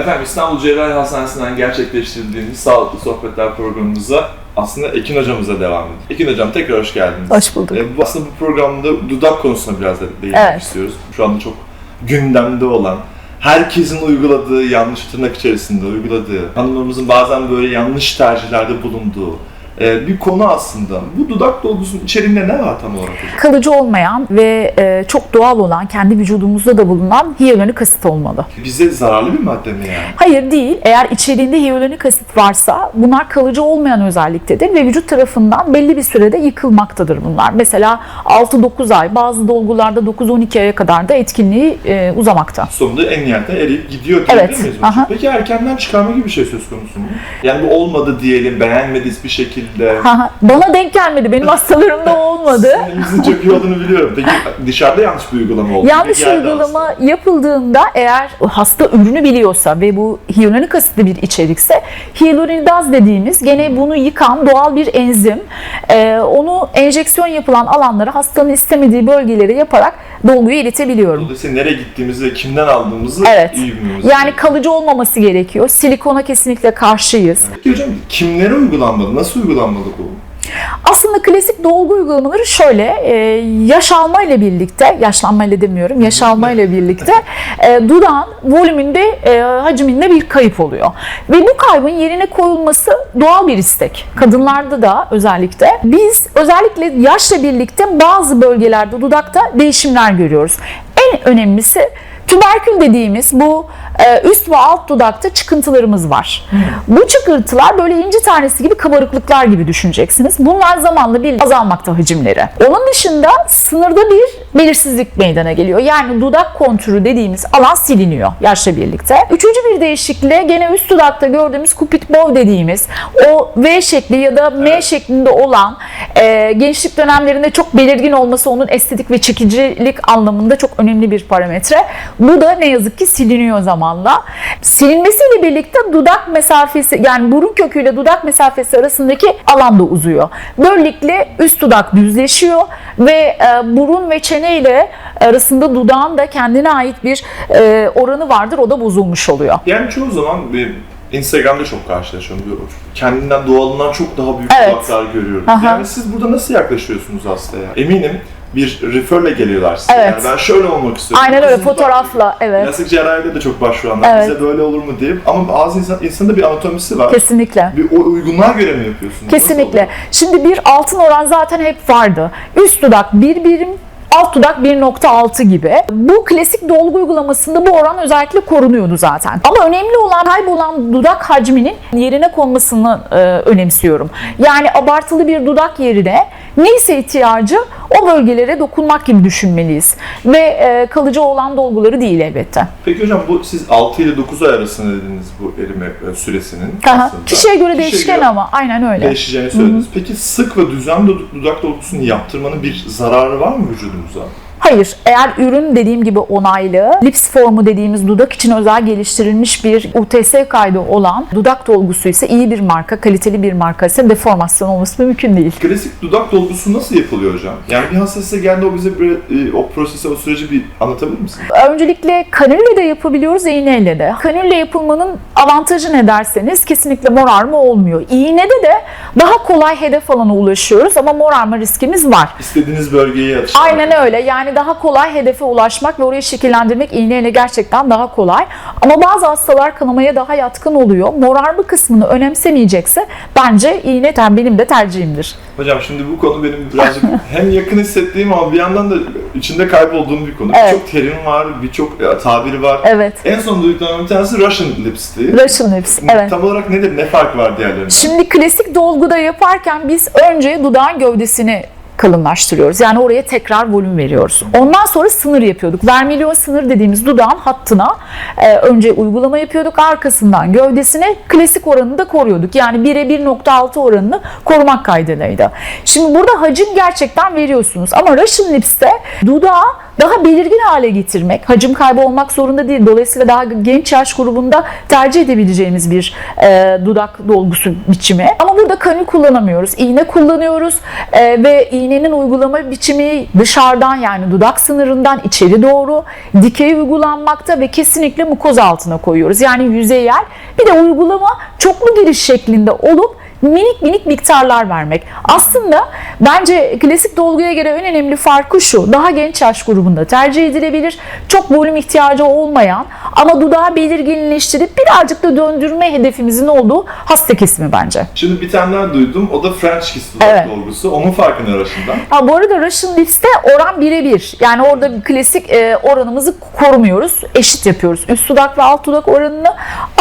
Efendim İstanbul Cerrahi Hastanesi'nden gerçekleştirdiğimiz Sağlıklı Sohbetler programımıza aslında Ekin hocamıza devam ediyoruz. Ekin hocam tekrar hoş geldiniz. Hoş bulduk. Ee, bu aslında bu programda dudak konusuna biraz da değinmek Evet. istiyoruz. Şu anda çok gündemde olan, herkesin uyguladığı, yanlış tırnak içerisinde uyguladığı, hanımlarımızın bazen böyle yanlış tercihlerde bulunduğu e, bir konu aslında. Bu dudak dolgusunun içeriğinde ne var tam olarak hocam? Kalıcı olmayan ve e, çok doğal olan, kendi vücudumuzda da bulunan hyaluronik asit olmalı. Bize zararlı bir madde mi yani? Hayır değil. Eğer içeriğinde hyaluronik asit varsa bunlar kalıcı olmayan özelliktedir ve vücut tarafından belli bir sürede yıkılmaktadır bunlar. Mesela 6-9 ay, bazı dolgularda 9-12 aya kadar da etkinliği e, uzamakta. sonunda en nihayetinde eriyip gidiyor diyebilir Evet, miyiz hocam? aha. Peki erkenden çıkarma gibi bir şey söz konusu mu? Yani bu olmadı diyelim, beğenmediğiniz bir şekilde. Haha, Bana denk gelmedi. Benim hastalarımda olmadı. Elinizin çok iyi olduğunu biliyorum. Peki dışarıda yanlış bir uygulama oldu. Yanlış uygulama hasta. yapıldığında eğer hasta ürünü biliyorsa ve bu hyaluronik asitli bir içerikse hyaluronidaz dediğimiz gene bunu yıkan doğal bir enzim Ee, onu enjeksiyon yapılan alanlara hastanın istemediği bölgelere yaparak dolguyu iletebiliyorum. Dolayısıyla nereye gittiğimizi ve kimden aldığımızı Evet. iyi bilmemiz Yani gerekiyor. kalıcı olmaması gerekiyor. Silikona kesinlikle karşıyız. Peki hocam kimlere uygulanmalı? Nasıl uygulanmalı bu? Aslında klasik dolgu uygulamaları şöyle, e, yaş alma ile birlikte, yaşlanma ile demiyorum, yaş alma ile birlikte e, dudağın volümünde, e, hacminde bir kayıp oluyor. Ve bu kaybın yerine koyulması doğal bir istek. Kadınlarda da özellikle. Biz özellikle yaşla birlikte bazı bölgelerde dudakta değişimler görüyoruz. En önemlisi Tüberkül dediğimiz bu e, üst ve alt dudakta çıkıntılarımız var. Bu çıkıntılar böyle inci tanesi gibi kabarıklıklar gibi düşüneceksiniz. Bunlar zamanla bir azalmakta hacimleri. Onun dışında sınırda bir belirsizlik meydana geliyor. Yani dudak kontürü dediğimiz alan siliniyor yaşla birlikte. Üçüncü bir değişikliğe gene üst dudakta gördüğümüz cupid bow dediğimiz o V şekli ya da M şeklinde olan e, gençlik dönemlerinde çok belirgin olması onun estetik ve çekicilik anlamında çok önemli bir parametre. Bu da ne yazık ki siliniyor zamanla. Silinmesiyle birlikte dudak mesafesi yani burun köküyle dudak mesafesi arasındaki alan da uzuyor. Böylelikle üst dudak düzleşiyor ve e, burun ve çene ile arasında dudağın da kendine ait bir e, oranı vardır. O da bozulmuş oluyor. Yani çoğu zaman bir Instagram'da çok karşılaşıyorum. Kendinden doğalından çok daha büyük Evet. dudaklar görüyoruz. Aha. Yani siz burada nasıl yaklaşıyorsunuz hastaya? Eminim bir referle geliyorlar size. Evet. Yani ben şöyle olmak istiyorum. Aynen öyle fotoğrafla evet. Plastik cerrahide de çok başvuranlar Evet. bize böyle olur mu diye. Ama bazı insan, insanda bir anatomisi var. Kesinlikle. Bir o uygunluğa göre mi yapıyorsunuz? Kesinlikle. Şimdi bir altın oran zaten hep vardı. Üst dudak bir birim, alt dudak 1.6 gibi. Bu klasik dolgu uygulamasında bu oran özellikle korunuyordu zaten. Ama önemli olan kaybolan dudak hacminin yerine konmasını e, önemsiyorum. Yani abartılı bir dudak yerine neyse ihtiyacı o bölgelere dokunmak gibi düşünmeliyiz. Ve e, kalıcı olan dolguları değil elbette. Peki hocam bu siz 6 ile 9 ay arasında dediniz bu erime e, süresinin Aha, aslında. Kişiye göre Kişiye değişken göre ama aynen öyle. Değişeceğini söylediniz. Peki sık ve düzenli dud- dudak dolgusunu yaptırmanın bir zararı var mı vücudumuza? Hayır, eğer ürün dediğim gibi onaylı, lips formu dediğimiz dudak için özel geliştirilmiş bir UTS kaydı olan dudak dolgusu ise iyi bir marka, kaliteli bir marka ise deformasyon olması mümkün değil. Klasik dudak dolgusu nasıl yapılıyor hocam? Yani bir hasta size geldi o bize bir, e, o prosesi, o süreci bir anlatabilir misin? Öncelikle kanülle de yapabiliyoruz, iğneyle de. Kanülle yapılmanın avantajı ne derseniz kesinlikle morarma olmuyor. İğnede de daha kolay hedef alana ulaşıyoruz ama morarma riskimiz var. İstediğiniz bölgeye atışlar. Aynen öyle. Yani daha kolay hedefe ulaşmak ve orayı şekillendirmek iğneyle gerçekten daha kolay. Ama bazı hastalar kanamaya daha yatkın oluyor. Morarma kısmını önemsemeyecekse bence iğne ter- benim de tercihimdir. Hocam şimdi bu konu benim birazcık hem yakın hissettiğim ama bir yandan da içinde kaybolduğum bir konu. Evet. Birçok terim var, birçok e, tabiri var. Evet. En son duyduklarım bir tanesi Russian lipstick. Russian lips. Evet. Tam olarak nedir? Ne fark var diğerlerinden? Şimdi klasik dolguda yaparken biz önce dudağın gövdesini kalınlaştırıyoruz. Yani oraya tekrar volüm veriyoruz. Ondan sonra sınır yapıyorduk. Vermilion sınır dediğimiz dudağın hattına e, önce uygulama yapıyorduk. Arkasından gövdesine klasik oranını da koruyorduk. Yani 1'e 1.6 oranını korumak kaydıylaydı. Şimdi burada hacim gerçekten veriyorsunuz. Ama Russian Lips'te dudağı daha belirgin hale getirmek, hacim kaybı olmak zorunda değil. Dolayısıyla daha genç yaş grubunda tercih edebileceğimiz bir e, dudak dolgusu biçimi. Ama burada kanül kullanamıyoruz. İğne kullanıyoruz e, ve iğnenin uygulama biçimi dışarıdan yani dudak sınırından içeri doğru dikey uygulanmakta ve kesinlikle mukoz altına koyuyoruz. Yani yüzeyel. Bir de uygulama çoklu giriş şeklinde olup minik minik miktarlar vermek. Aslında bence klasik dolguya göre en önemli farkı şu. Daha genç yaş grubunda tercih edilebilir. Çok volüm ihtiyacı olmayan ama dudağı belirginleştirip birazcık da döndürme hedefimizin olduğu hasta kesimi bence. Şimdi bir tane daha duydum. O da French Kiss dudak Evet. dolgusu. Onun farkı ne arasında? Ha, bu arada Russian Lips'te oran birebir. Yani orada bir klasik e, oranımızı korumuyoruz. Eşit yapıyoruz. Üst dudak ve alt dudak oranını.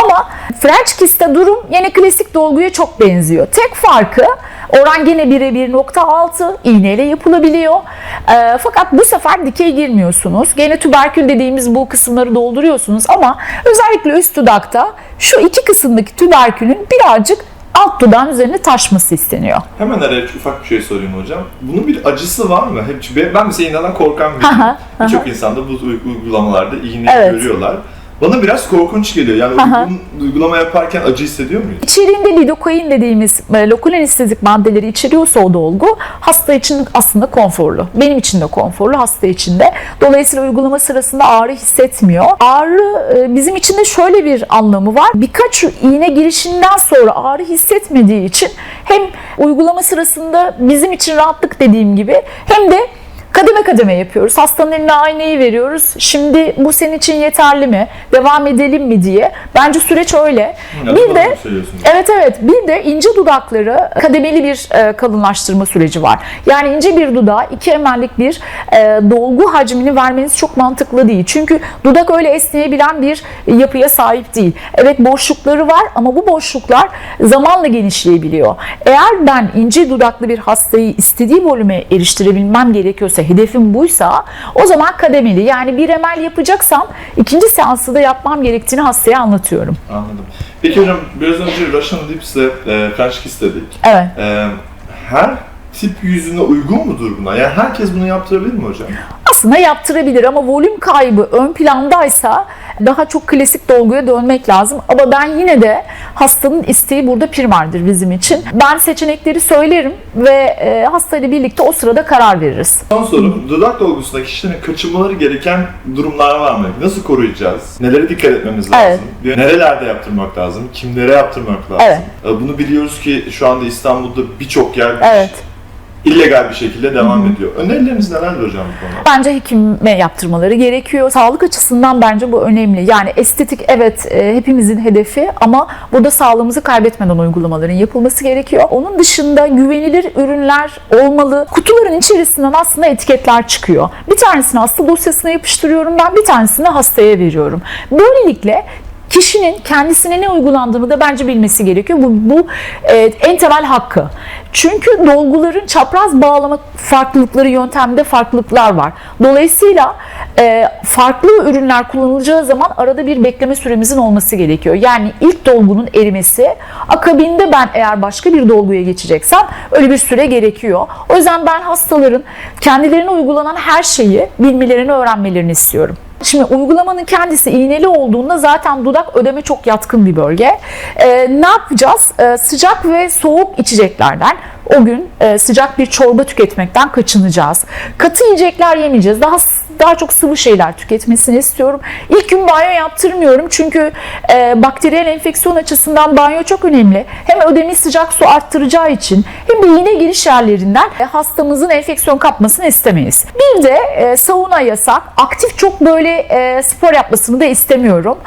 Ama French Kiss'te durum yine klasik dolguya çok benziyor. Tek farkı oran gene birebir nokta altı iğneyle yapılabiliyor. E, fakat bu sefer dikey girmiyorsunuz. Gene tüberkül dediğimiz bu kısımları dolduruyorsunuz ama özellikle üst dudakta şu iki kısımdaki tüberkülün birazcık alt dudağın üzerine taşması isteniyor. Hemen araya ufak bir şey sorayım hocam. Bunun bir acısı var mı? Hep ben mesela iğneden korkan biriyim. Birçok insan da bu uy- uygulamalarda iğne Evet. görüyorlar. Bana biraz korkunç geliyor. Yani Aha. uygun, uygulama yaparken acı hissediyor muyuz? İçeriğinde lidokain dediğimiz e, lokal anestezik maddeleri içeriyorsa o dolgu hasta için aslında konforlu. Benim için de konforlu, hasta için de. Dolayısıyla uygulama sırasında ağrı hissetmiyor. Ağrı e, bizim için de şöyle bir anlamı var. Birkaç iğne girişinden sonra ağrı hissetmediği için hem uygulama sırasında bizim için rahatlık dediğim gibi hem de Kademe kademe yapıyoruz. Hastanın eline aynayı veriyoruz. Şimdi bu senin için yeterli mi? Devam edelim mi diye. Bence süreç öyle. Ya, bir de. Evet evet bir de ince dudakları kademeli bir e, kalınlaştırma süreci var. Yani ince bir dudağa 2 ml'lik bir e, dolgu hacmini vermeniz çok mantıklı değil. Çünkü dudak öyle esneyebilen bir yapıya sahip değil. Evet boşlukları var ama bu boşluklar zamanla genişleyebiliyor. Eğer ben ince dudaklı bir hastayı istediği volüme eriştirebilmem gerekiyorsa, hedefim buysa o zaman kademeli. Yani bir emel yapacaksam ikinci seansı da yapmam gerektiğini hastaya anlatıyorum. Anladım. Peki hocam biraz önce Russian Lips ile e, French Kiss dedik. Evet. E, her tip yüzüne uygun mudur buna? Yani herkes bunu yaptırabilir mi hocam? Aslında yaptırabilir ama volüm kaybı ön plandaysa daha çok klasik dolguya dönmek lazım. Ama ben yine de hastanın isteği burada primardır bizim için. Ben seçenekleri söylerim ve e, hastayla birlikte o sırada karar veririz. Son sorum, dudak dolgusunda kişilerin kaçınmaları gereken durumlar var mı? Nasıl koruyacağız? Nelere dikkat etmemiz lazım? Nerelerde yaptırmak lazım? Kimlere yaptırmak lazım? Evet. E, Bunu biliyoruz ki şu anda İstanbul'da birçok yer Evet. İllegal bir şekilde devam ediyor. Önerileriniz nelerdir hocam bu konuda? Bence hekime yaptırmaları gerekiyor. Sağlık açısından bence bu önemli. Yani estetik evet e, hepimizin hedefi ama burada sağlığımızı kaybetmeden uygulamaların yapılması gerekiyor. Onun dışında güvenilir ürünler olmalı. Kutuların içerisinden aslında etiketler çıkıyor. Bir tanesini hasta dosyasına yapıştırıyorum ben, bir tanesini hastaya veriyorum. Böylelikle kişinin kendisine ne uygulandığını da bence bilmesi gerekiyor. Bu, bu e, en temel hakkı. Çünkü dolguların çapraz bağlama farklılıkları yöntemde farklılıklar var. Dolayısıyla e, farklı ürünler kullanılacağı zaman arada bir bekleme süremizin olması gerekiyor. Yani ilk dolgunun erimesi, akabinde ben eğer başka bir dolguya geçeceksem öyle bir süre gerekiyor. O yüzden ben hastaların kendilerine uygulanan her şeyi bilmelerini, öğrenmelerini istiyorum. Şimdi uygulamanın kendisi iğneli olduğunda zaten dudak ödeme çok yatkın bir bölge. Ee, ne yapacağız? Ee, sıcak ve soğuk içeceklerden o gün e, sıcak bir çorba tüketmekten kaçınacağız. Katı yiyecekler yemeyeceğiz. Daha daha çok sıvı şeyler tüketmesini istiyorum. İlk gün banyo yaptırmıyorum çünkü e, bakteriyel enfeksiyon açısından banyo çok önemli. Hem ödemi sıcak su arttıracağı için hem de iğne giriş yerlerinden e, hastamızın enfeksiyon kapmasını istemeyiz. Bir de e, sauna yasak. Aktif çok böyle e, spor yapmasını da istemiyorum.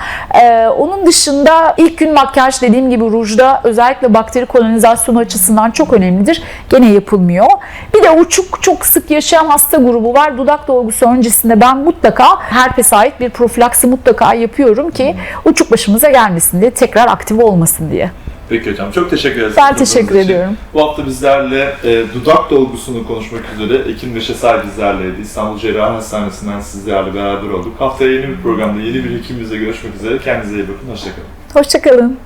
E, onun dışında ilk gün makyaj dediğim gibi rujda özellikle bakteri kolonizasyonu açısından çok önemlidir. Gene yapılmıyor. Bir de uçuk çok sık yaşayan hasta grubu var. Dudak dolgusu öncesinde ben mutlaka herpese ait bir profilaksi mutlaka yapıyorum ki uçuk başımıza gelmesin diye tekrar aktif olmasın diye. Peki hocam çok teşekkür ederiz. Ben teşekkür için. ediyorum. Bu hafta bizlerle e, dudak dolgusunu konuşmak üzere Ekim Neşesay bizlerleydi. İstanbul Cerrahi Hastanesi'nden sizlerle beraber olduk. Haftaya yeni bir programda yeni bir hekimimizle görüşmek üzere. Kendinize iyi bakın. Hoşçakalın. Hoşçakalın.